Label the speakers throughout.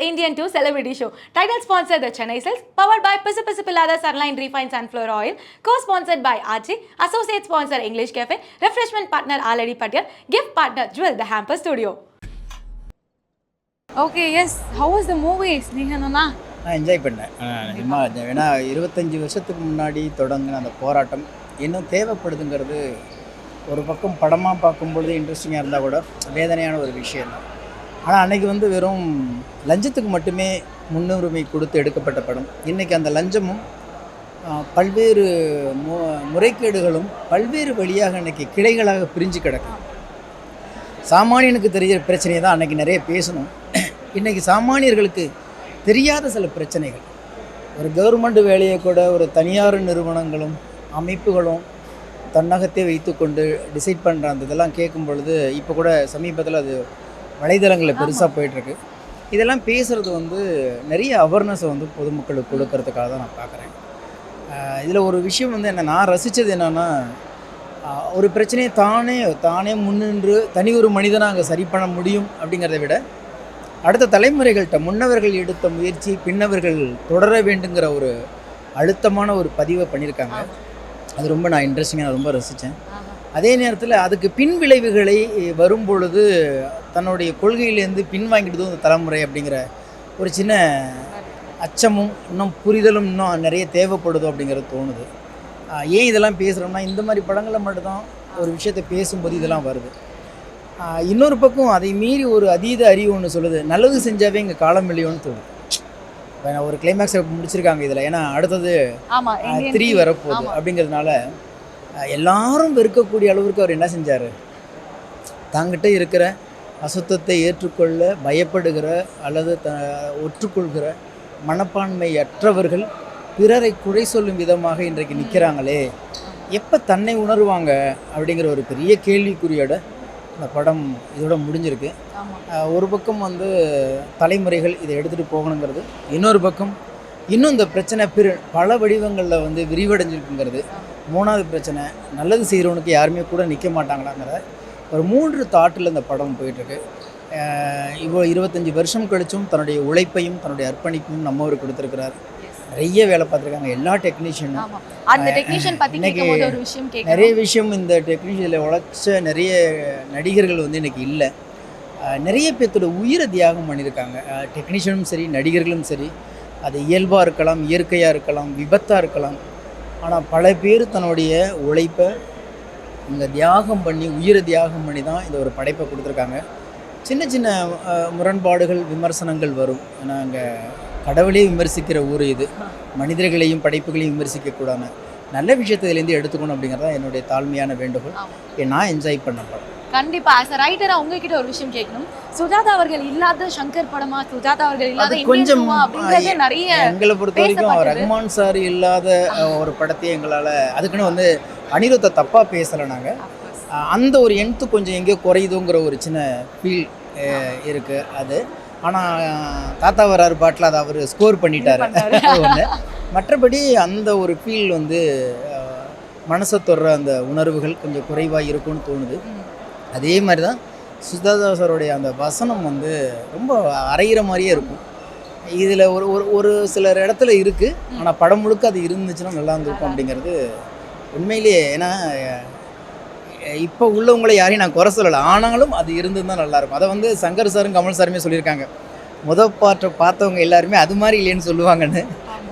Speaker 1: Indian 2 Celebrity Show. Title sponsor The Chennai Cells. Powered by Pisu Pisu Pilada Sarline Refined Sunflower Oil. Co-sponsored by Archie. Associate sponsor English Cafe. Refreshment partner Aladi Patel. Gift partner Jewel The Hamper Studio. Okay, yes. How was the movie, Snehanana?
Speaker 2: நான் enjoy பண்ணேன் சும்மா ஏன்னா இருபத்தஞ்சி வருஷத்துக்கு முன்னாடி தொடங்கின அந்த போராட்டம் இன்னும் தேவைப்படுதுங்கிறது ஒரு பக்கம் படமாக பார்க்கும்பொழுது இன்ட்ரெஸ்டிங்காக இருந்தால் கூட வேதனையான ஒரு விஷயம் தான் ஆனால் அன்றைக்கி வந்து வெறும் லஞ்சத்துக்கு மட்டுமே முன்னுரிமை கொடுத்து எடுக்கப்பட்ட படம். இன்றைக்கி அந்த லஞ்சமும் பல்வேறு மு முறைகேடுகளும் பல்வேறு வழியாக இன்றைக்கி கிளைகளாக பிரிஞ்சு கிடக்கும் சாமானியனுக்கு தெரிகிற பிரச்சனையை தான் அன்றைக்கி நிறைய பேசணும். இன்றைக்கி சாமானியர்களுக்கு தெரியாத சில பிரச்சனைகள். ஒரு கவர்மெண்ட் வேலையை கூட ஒரு தனியார் நிறுவனங்களும் அமைப்புகளும் தன்னகத்தை வைத்துக்கொண்டு டிசைட் பண்ணுற அந்த இதெல்லாம் கேட்கும் பொழுது இப்போ கூட சமீபத்தில் அது வலைதளங்களில் பெருசாக போயிட்டுருக்கு. இதெல்லாம் பேசுகிறது வந்து நிறைய அவேர்னஸை வந்து பொதுமக்களுக்கு கொடுக்கறதுக்காக தான் நான் பார்க்குறேன். இதில் ஒரு விஷயம் வந்து என்ன நான் ரசித்தது என்னென்னா ஒரு பிரச்சனையை தானே தானே முன்னின்று தனி ஒரு மனிதனாக அங்கே சரி பண்ண முடியும் அப்படிங்கிறத விட அடுத்த தலைமுறைகள்கிட்ட முன்னவர்கள் எடுத்த முயற்சி பின்னவர்கள் தொடர வேண்டுங்கிற ஒரு அழுத்தமான ஒரு பதிவை பண்ணியிருக்காங்க. அது ரொம்ப நான் இன்ட்ரெஸ்டிங்காக நான் ரொம்ப ரசித்தேன் அதே நேரத்தில் அதுக்கு பின் விளைவுகளை வரும் பொழுது தன்னுடைய கொள்கையிலேருந்து பின்வாங்கிடுதோ இந்த தலைமுறை அப்படிங்கிற ஒரு சின்ன அச்சமும் இன்னும் புரிதலும் இன்னும் நிறைய தேவைப்படுதோ அப்படிங்கிறது தோணுது. ஏன் இதெல்லாம் பேசுகிறோம்னா இந்த மாதிரி படங்களில் மட்டும்தான் ஒரு விஷயத்தை பேசும்போது இதெல்லாம் வருது. இன்னொரு பக்கம் அதை மீறி ஒரு அதீத அறிவு ஒன்று சொல்லுது. நல்லது செஞ்சாவே இங்கே காலம் இல்லையோன்னு தோணுது. இப்ப நான் ஒரு கிளைமேக்ஸ் முடிச்சிருக்காங்க இதில். ஏன்னா அடுத்தது த்ரீ. வரப்போகுது. அப்படிங்கிறதுனால எல்லாரும் வெறுக்கக்கூடிய அளவுக்கு அவர் என்ன செஞ்சார்? தங்கிட்ட இருக்கிற அசுத்தத்தை ஏற்றுக்கொள்ள பயப்படுகிற அல்லது த ஒற்றுக்கொள்கிற மனப்பான்மையற்றவர்கள் பிறரை குறை சொல்லும் விதமாக இன்றைக்கு நிற்கிறாங்களே எப்போ தன்னை உணருவாங்க? அப்படிங்கிற ஒரு பெரிய கேள்விக்குறியோட இந்த படம் இதோட முடிஞ்சிருக்கு. ஒரு பக்கம் வந்து தலைமுறைகள் இதை எடுத்துகிட்டு போகணுங்கிறது இன்னொரு பக்கம் இன்னும் இந்த பிரச்சனை பிற பல வடிவங்களில் வந்து விரிவடைஞ்சிருக்குங்கிறது. மூணாவது பிரச்சனை நல்லது செய்கிறவனுக்கு யாருமே கூட நிற்க மாட்டாங்களாங்கிற ஒரு மூன்று தாட்டில் இந்த படம் போயிட்டுருக்கு. இவ்வளோ இருபத்தஞ்சி வருஷம் கழிச்சும் தன்னுடைய உழைப்பையும் தன்னுடைய அர்ப்பணிப்பையும் நம்மவர் கொடுத்துருக்கிறார். நிறைய வேலை பார்த்துருக்காங்க. எல்லா டெக்னீஷியனும் இன்னைக்கு
Speaker 1: ஒரு
Speaker 2: நிறைய விஷயம் இந்த டெக்னீஷியனில் உழைச்ச நிறைய நடிகர்கள் வந்து இன்னைக்கு இல்லை. நிறைய பேர்த்தோட உயிரை தியாகம் பண்ணியிருக்காங்க. டெக்னீஷியனும் சரி நடிகர்களும் சரி. அது இயல்பாக இருக்கலாம் இயற்கையாக இருக்கலாம் விபத்தாக இருக்கலாம். ஆனால் பல பேர் தன்னுடைய உழைப்பை இங்கே தியாகம் பண்ணி உயிரை தியாகம் பண்ணி தான் இந்த ஒரு படைப்பை கொடுத்துருக்காங்க. சின்ன சின்ன முரண்பாடுகள் விமர்சனங்கள் வரும். அங்கே கடவுளே விமர்சிக்கிற ஊர் இது. மனிதர்களையும் படைப்புகளையும் விமர்சிக்கக்கூடாது நல்ல விஷயத்துலேருந்து எடுத்துக்கணும் அப்படிங்கிறது தான் என்னுடைய தாழ்மையான வேண்டுகோள். நான் என்ஜாய் பண்ண படம்
Speaker 1: கண்டிப்பா. ஆஸ் அ உங்ககிட்ட ஒரு விஷயம் கேட்கணும். சுஜாதா அவர்கள் இல்லாத சங்கர் படமா? சுஜாதா அவர்கள் இல்லாத
Speaker 2: கொஞ்சம்
Speaker 1: நிறைய
Speaker 2: எங்களை பொறுத்த வரைக்கும். ரகுமான் சார் இல்லாத ஒரு படத்தை எங்களால் அதுக்குன்னு வந்து அனிருத்தை தப்பாக பேசலை நாங்கள் அந்த ஒரு எண்த்து கொஞ்சம் எங்கேயோ குறையுதுங்கிற ஒரு சின்ன ஃபீல் இருக்குது அது. ஆனால் தாத்தா வராரு பாட்டில் அதை அவர் ஸ்கோர் பண்ணிட்டாரு. ஒன்று மற்றபடி அந்த ஒரு ஃபீல் வந்து மனசை தொடுற அந்த உணர்வுகள் கொஞ்சம் குறைவாக இருக்கும்னு தோணுது. அதே மாதிரி தான் சுஜாதா சாருடைய அந்த வசனம் வந்து ரொம்ப அரைகிற மாதிரியே இருக்கும். இதில் ஒரு ஒரு ஒரு சிலர் இடத்துல இருக்குது ஆனால் படம் முழுக்க அது இருந்துச்சுன்னா நல்லா இருந்திருக்கும் அப்படிங்கிறது உண்மையிலேயே ஏன்னா இப்போ உள்ளவங்களை யாரையும் நான் குறை சொல்லலை. ஆனாலும் அது இருந்திருந்தால் நல்லாயிருக்கும். அதை வந்து சங்கர் சாரும் கமல் சாருமே சொல்லியிருக்காங்க. முத பாட்டை பார்த்தவங்க எல்லாருமே அது மாதிரி இல்லைன்னு சொல்லுவாங்கன்னு.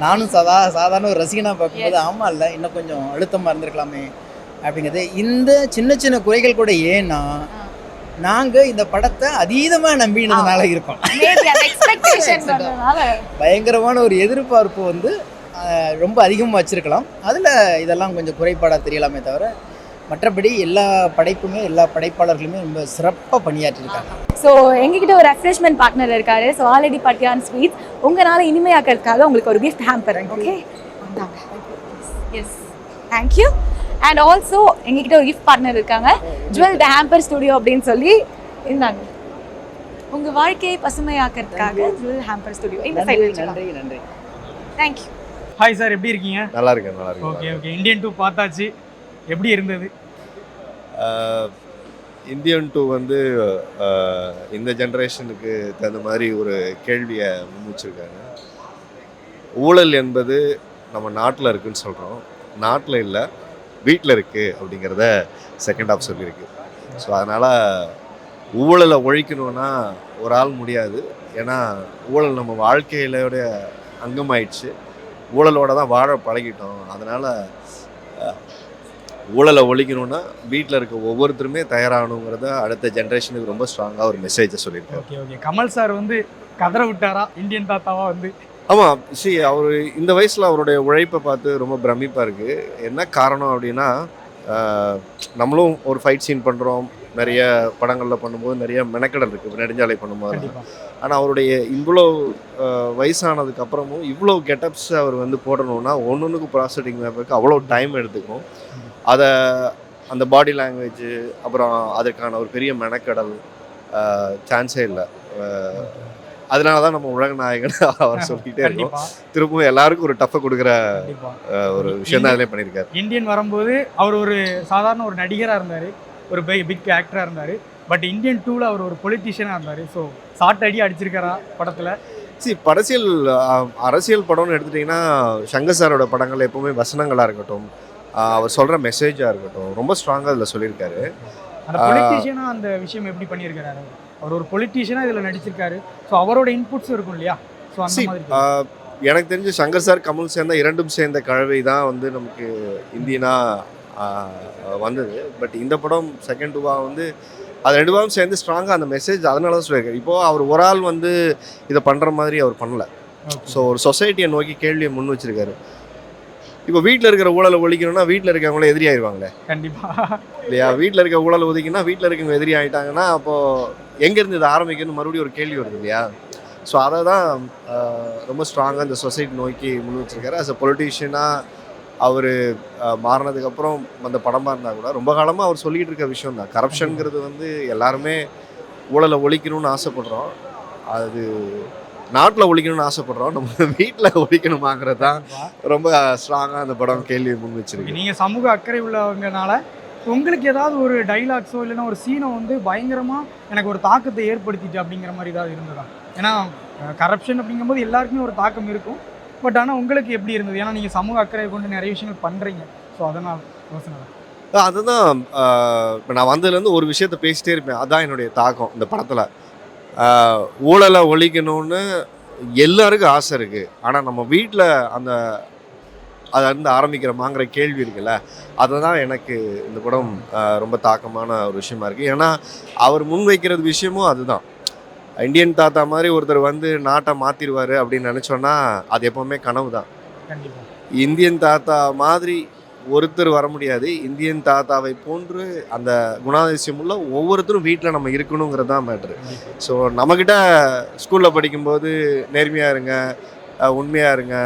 Speaker 2: நானும் சாதா சாதாரண ஒரு ரசிகனாக பார்க்கும்போது ஆமாம் இல்லை இன்னும் கொஞ்சம் அழுத்தமாக இருந்திருக்கலாமே அப்படிங்கிறது. இந்த சின்ன சின்ன குறைகள் கூட ஏன்னா நாங்கள் இந்த படத்தை அதீதமாக நம்பினதுனால இருக்கோம். பயங்கரமான ஒரு எதிர்பார்ப்பு வந்து ரொம்ப அதிகமாக வச்சுருக்கலாம். அதில் இதெல்லாம் கொஞ்சம் குறைபாடாக தெரியலாமே தவிர மற்றபடி எல்லா படைப்புமே எல்லா படைப்பாளர்களுமே ரொம்ப சிறப்பாக பணியாற்றிருக்காங்க.
Speaker 1: ஸோ எங்ககிட்ட ஒரு ரெஃப்ரெஷ்மெண்ட் பார்ட்னர் இருக்காரு. ஸோ ஆல்ரெடி பட்டியான் ஸ்வீட்ஸ் உங்களால இனிமையாக்கிறதுக்காக உங்களுக்கு ஒரு gift hamper okay yes thank you and also எங்ககிட்ட ஒரு கிஃப்ட் பார்ட்னர் இருக்காங்க. ஜுவல் த ஹேம்பர் ஸ்டுடியோ அப்படின்னு சொல்லி. இருந்தாங்க உங்க வாழ்க்கையை பசுமையாக்கிறதுக்காக ஜுவல் ஹேம்பர் ஸ்டுடியோ இந்த சைடு
Speaker 2: நன்றி நன்றி
Speaker 1: தேங்க்யூ
Speaker 3: ஹாய் சார் எப்படி இருக்கீங்க?
Speaker 4: நல்லா இருக்கேன் நல்லா இருக்கேன்.
Speaker 3: ஓகே ஓகே இந்தியன் டூ பார்த்தாச்சு. எப்படி இருந்தது? இந்தியன் டூ வந்து இந்த ஜென்ரேஷனுக்கு தகுந்த மாதிரி ஒரு கேள்வியை முன்வச்சிருக்காங்க. ஊழல் என்பது நம்ம நாட்டில் இருக்குன்னு சொல்கிறோம் நாட்டில் இல்லை வீட்டில் இருக்குது அப்படிங்கிறத செகண்ட் ஆஃப் சொல்லியிருக்கு. ஸோ அதனால் ஊழலை ஒழிக்கணும்னா ஒரு ஆள் முடியாது. ஏன்னா ஊழல் நம்ம வாழ்க்கையிலோடைய அங்கமாயிடுச்சு. ஊழலோட தான் வாழ பழகிட்டோம். அதனால் ஊழலை ஒழிக்கணும்னா வீட்டில் இருக்க ஒவ்வொருத்தருமே தயாராகணுங்கிறத அடுத்த ஜென்ரேஷனுக்கு ரொம்ப ஸ்ட்ராங்காக ஒரு மெசேஜை சொல்லியிருக்காரு.
Speaker 4: Okay okay. கமல் சார் வந்து கதற விட்டாரா? இந்தியன் தாத்தாவா வந்து?
Speaker 3: ஆமாம் சி அவர் இந்த வயசில் அவருடைய உழைப்பை பார்த்து ரொம்ப பிரமிப்பாக இருக்குது என்ன காரணம் அப்படின்னா நம்மளும் ஒரு ஃபைட் சீன் பண்ணுறோம் நிறைய படங்களில் பண்ணும்போது நிறைய மெனக்கடல் இருக்குது நெடுஞ்சாலை பண்ணும்போது. ஆனால் அவருடைய இவ்வளோ ஆஹ், வயசானதுக்கு அப்புறமும் இவ்வளோ கெட்டப்ஸ் அவர் வந்து போடணும்னா ஒன்னொன்றுக்கு ப்ராசட்டிங் மேப்பருக்கு அவ்வளோ டைம் எடுத்துக்கும். அதை அந்த பாடி லாங்குவேஜ் அப்புறம் அதற்கான ஒரு பெரிய மெனக்கடல் சான்ஸே இல்லை. அதனால தான் நம்ம உலக நாயகன் அவர் சொல்லிக்கிட்டே இருக்கோம். திரும்பவும் எல்லாருக்கும் ஒரு டஃப்பை கொடுக்குற ஒரு விஷயம் தான் அதிலே பண்ணியிருக்காரு.
Speaker 4: இந்தியன் வரும்போது அவர் ஒரு சாதாரண ஒரு நடிகராக இருந்தார். ஒரு பிக் ஆக்டராக இருந்தார். பட் இந்தியன் டூவில் அவர் ஒரு பொலிட்டீஷியனாக இருந்தார். ஸோ சாட் அடி அடிச்சிருக்காரா படத்தில்.
Speaker 3: சி அஹ், அரசியல் படம்னு எடுத்துட்டிங்கன்னா சங்கர் சாரோட படங்கள் எப்பவுமே வசனங்களாக இருக்கட்டும் அவர் சொல்கிற மெசேஜாக இருக்கட்டும் ரொம்ப ஸ்ட்ராங்காக அதில் சொல்லியிருக்காரு.
Speaker 4: அந்த பொலிட்டீஷியனாக அந்த விஷயம் எப்படி பண்ணியிருக்காரு அவர் ஒரு பொலிட்டீஷியனாக இதில் நடிச்சிருக்காரு. ஸோ அவரோட இன்புட்ஸ் இருக்கும் இல்லையா? ஸோ அந்த மாதிரி
Speaker 3: எனக்கு தெரிஞ்சு சங்கர் சார் கமல் சேர்ந்த இரண்டும் சேர்ந்த கழவை தான் வந்து நமக்கு இந்தியனா ஆஹ், வந்தது. பட் இந்த படம் செகண்ட் டூவா வந்து அது ரெண்டு பாகம் சேர்ந்து ஸ்ட்ராங்காக அந்த மெசேஜ் அதனால தான் சொல்லியிருக்காரு இப்போது அவர் ஒரு ஆள் வந்து இதை பண்ணுற மாதிரி அவர் பண்ணல. ஸோ ஒரு சொசைட்டியை நோக்கி கேள்வியை முன் வச்சிருக்காரு. இப்போ வீட்டில் இருக்கிற ஊழலை ஒழிக்கணும்னா வீட்டில் இருக்கவங்கள எதிரி ஆயிடுவாங்களே
Speaker 4: கண்டிப்பா.
Speaker 3: இல்லையா? வீட்டில் இருக்க ஊழல் ஒதுக்கினா வீட்டில் இருக்கவங்க எதிரி ஆகிட்டாங்கன்னா அப்போது எங்கேருந்து இது ஆரம்பிக்கணும்னு மறுபடியும் ஒரு கேள்வி வருது இல்லையா? ஸோ அதை தான் ரொம்ப ஸ்ட்ராங்காக இந்த சொசைட்டி நோக்கி முன் வச்சிருக்காரு. அஸ் அ பொலிட்டீஷியனாக அவர் மாறினதுக்கப்புறம் அந்த படமாக இருந்தால் கூட ரொம்ப காலமாக அவர் சொல்லிக்கிட்டு இருக்க விஷயம் தான் கரப்ஷனுங்கிறது வந்து எல்லாருமே ஊழலை ஒழிக்கணும்னு ஆசைப்படுறோம். அது நாட்டில் ஒழிக்கணும்னு ஆசைப்படுறோம். நம்ம வீட்டில் ஒழிக்கணுமாங்கிறது தான் ரொம்ப ஸ்ட்ராங்காக அந்த படம் கேள்வி முன் வச்சிருக்கு.
Speaker 4: நீங்க சமூக அக்கறை உள்ளவங்கனால உங்களுக்கு ஏதாவது ஒரு டைலாக்ஸோ இல்லைன்னா ஒரு சீனோ வந்து பயங்கரமா எனக்கு ஒரு தாக்கத்தை ஏற்படுத்திட்டு அப்படிங்கிற மாதிரி ஏதாவது இருந்ததா? ஏன்னா கரப்ஷன் அப்படிங்கும்போது எல்லாருக்குமே ஒரு தாக்கம் இருக்கும். பட் ஆனால் உங்களுக்கு எப்படி இருந்தது? ஏன்னா நீங்கள் சமூக அக்கறை கொண்டு நிறைய விஷயங்கள் பண்ணுறீங்க ஸோ அதனால் யோசனை
Speaker 3: அதுதான் இப்போ நான் வந்ததுலேருந்து ஒரு விஷயத்த பேசிட்டே இருப்பேன். அதுதான் என்னுடைய தாக்கம் இந்த படத்தில். ஊழலை ஒழிக்கணும்னு எல்லாருக்கும் ஆசை இருக்குது ஆனால் நம்ம வீட்டில் அந்த அதை இருந்து ஆரம்பிக்கிறோமாங்கிற கேள்வி இருக்குல்ல அதுதான் எனக்கு இந்த படம் ரொம்ப தாக்கமான ஒரு விஷயமா இருக்குது ஏன்னா அவர் முன்வைக்கிறது விஷயமும் அதுதான். இந்தியன் தாத்தா மாதிரி ஒருத்தர் வந்து நாட்டை மாற்றிடுவார் அப்படின்னு நினச்சோன்னா அது எப்போவுமே கனவு தான். இந்தியன் தாத்தா மாதிரி ஒருத்தர் வர முடியாது. இந்தியன் தாத்தாவை போன்று அந்த குணாதிசயம் உள்ள ஒவ்வொருத்தரும் வீட்டில் நம்ம இருக்கணுங்கிறது தான் மேட்ரு ஸோ நம்மக்கிட்ட ஸ்கூலில் படிக்கும்போது நேர்மையாக இருங்க உண்மையாக இருங்க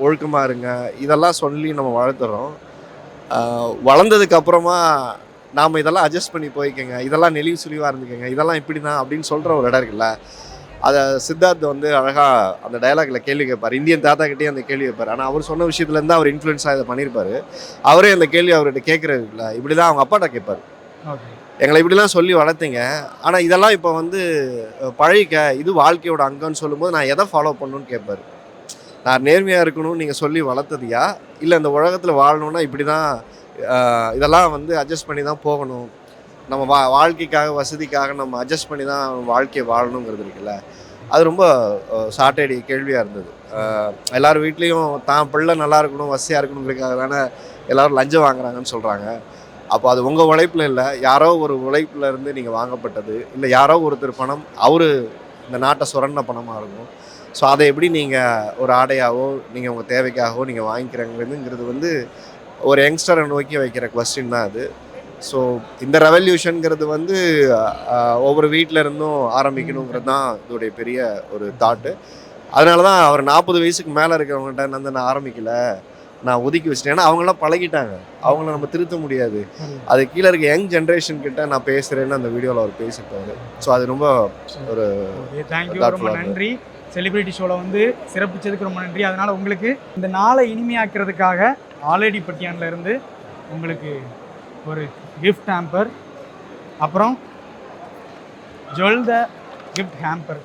Speaker 3: ஒழுக்கமாக இருங்க இதெல்லாம் சொல்லி நம்ம வளர்த்துறோம். அஹ் வளர்ந்ததுக்கு அப்புறமா நாம் இதெல்லாம் அட்ஜஸ்ட் பண்ணி போய்க்கங்க. இதெல்லாம் நெளிவு சுழிவாக இருந்துக்கங்க. இதெல்லாம் இப்படி தான் அப்படின்னு சொல்கிற ஒரு இடம் இருக்குல்ல அதை சித்தார்த் வந்து அழகாக அந்த டயலாக்ல கேள்வி கேட்பார் இந்தியன் தாத்தா கிட்டே அந்த கேள்வி கேட்பார் ஆனால் அவர் சொன்ன விஷயத்துலேருந்து அவர் இன்ஃப்ளூயன்ஸாக இதை பண்ணியிருப்பாரு அவரே அந்த கேள்வி அவர்கிட்ட கேட்குறது இல்லை. இப்படி தான் அவங்க அப்பாட்ட கேட்பார் எங்களை இப்படிலாம் சொல்லி வளர்த்தீங்க. ஆனால் இதெல்லாம் இப்போ வந்து பழகிக்க இது வாழ்க்கையோட அங்கம்னு சொல்லும்போது நான் எதை ஃபாலோ பண்ணணும்னு கேட்பாரு நான் நேர்மையாக இருக்கணும்னு நீங்கள் சொல்லி வளர்த்ததியா இல்லை இந்த உலகத்தில் வாழணும்னா இப்படி தான் இதெல்லாம் வந்து அட்ஜஸ்ட் பண்ணி தான் போகணும். நம்ம வா வாழ்க்கைக்காக வசதிக்காக நம்ம அட்ஜஸ்ட் பண்ணி தான் வாழ்க்கையை வாழணுங்கிறது இருக்குல்ல. அது ரொம்ப சாட்டடி கேள்வியாக இருந்தது. எல்லார் வீட்லேயும் தான் பிள்ளை நல்லா இருக்கணும் வசதியாக இருக்கணுங்கிறதுக்காக தானே எல்லோரும் லஞ்சம் வாங்குறாங்கன்னு சொல்கிறாங்க அப்போ அது உங்கள் உழைப்பில் இல்லை யாரோ ஒரு உழைப்பில் இருந்து நீங்கள் வாங்கப்பட்டது இல்லை யாரோ ஒருத்தர் பணம் அவர் இந்த நாட்டை சுரண்ட பணமாக இருக்கும். ஸோ அதை எப்படி நீங்கள் ஒரு ஆடையாவோ நீங்கள் உங்கள் தேவைக்காகவோ நீங்கள் வாங்கிக்கிறங்கிறதுங்கிறது வந்து ஒரு யங்ஸ்டரை நோக்கி வைக்கிற கொஸ்டின் தான் அது. ஸோ இந்த ரெவல்யூஷனுங்கிறது வந்து ஒவ்வொரு வீட்டில் இருந்தும் ஆரம்பிக்கணுங்கிறது தான் இதோடைய பெரிய ஒரு தாட்டு அதனால தான் அவர் நாற்பது வயசுக்கு மேலே இருக்கிறவங்ககிட்ட வந்து நான் ஆரம்பிக்கல. நான் ஒதுக்கி வச்சிட்டேன். ஏன்னா அவங்களாம் பழகிட்டாங்க. அவங்கள நம்ம திருத்த முடியாது. அது கீழே இருக்க யங் ஜென்ரேஷன் கிட்ட நான் பேசுகிறேன்னு அந்த வீடியோவில் அவர் பேசியிருப்பாரு. ஸோ அது ரொம்ப ஒரு.
Speaker 4: நன்றி. செலிபிரிட்டி ஷோவில் வந்து சிறப்பிச்சதுக்கு ரொம்ப நன்றி. அதனால் உங்களுக்கு இந்த நாளை இனிமையாக்கிறதுக்காக ஆலடி பட்டியான்லேருந்து உங்களுக்கு ஒரு கிஃப்ட் ஹேம்பர் அப்புறம் ஜுவல் த கிஃப்ட் ஹேம்பர்